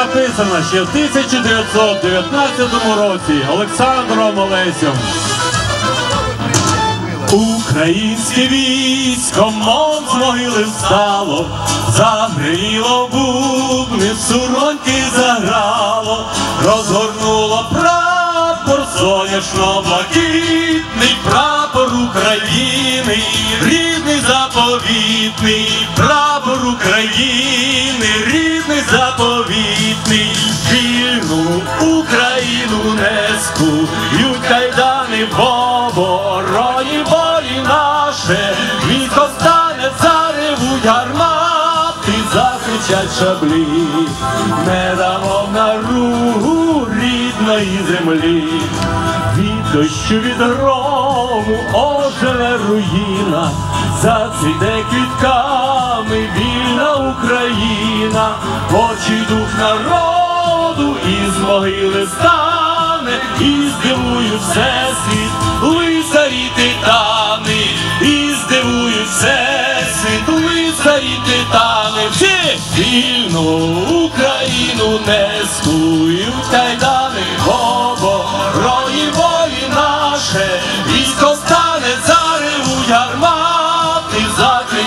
написана ще в 1919 році Олександром Олесем. Українське військо мов з могили встало, загріло бубни, суроньки заграло, розгорнуло прапор соняшно-блакитний прапор України, рідний заповітний, прапор України, рідний заповітний, вільну Україну не скують кайдани в обороні волі наше, військо стане, заревуть гармати, закричать шаблі, не дамо на ругу рідної землі, дощу від грому ожеле руїна, зацвіте квітками вільна Україна, очі дух народу із могили стане, і здивують всесвіт, лицарі титани, і здивують всесвіт, лицарі титани, всі вільну Україну не скують кайдани,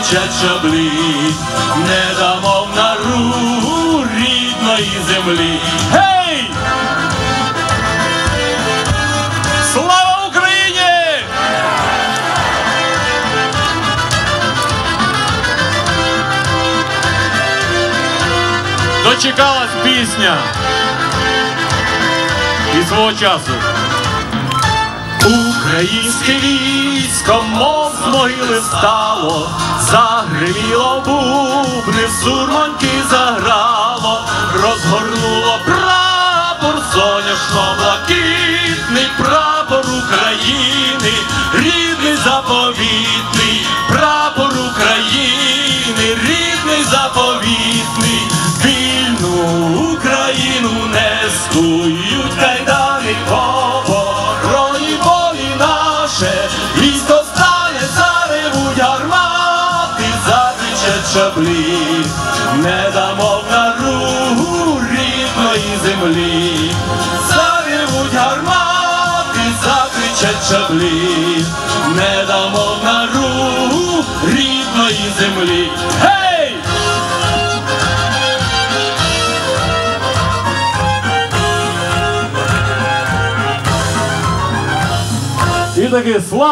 закричать шаблі, не дамо на ругу рідної землі. Гей! Слава Україні! Дочекалась пісня і свого часу. Українське військо, мов з могили стало, загриміло бубни, сурманки заграло, розгорнуло прапор соняшно-блакитний, прапор України, закричать шаблі, не дамо на ругу рідної землі, заревуть гармати, закричать шаблі, не дамо на ругу рідної землі. Гей! І таки слава!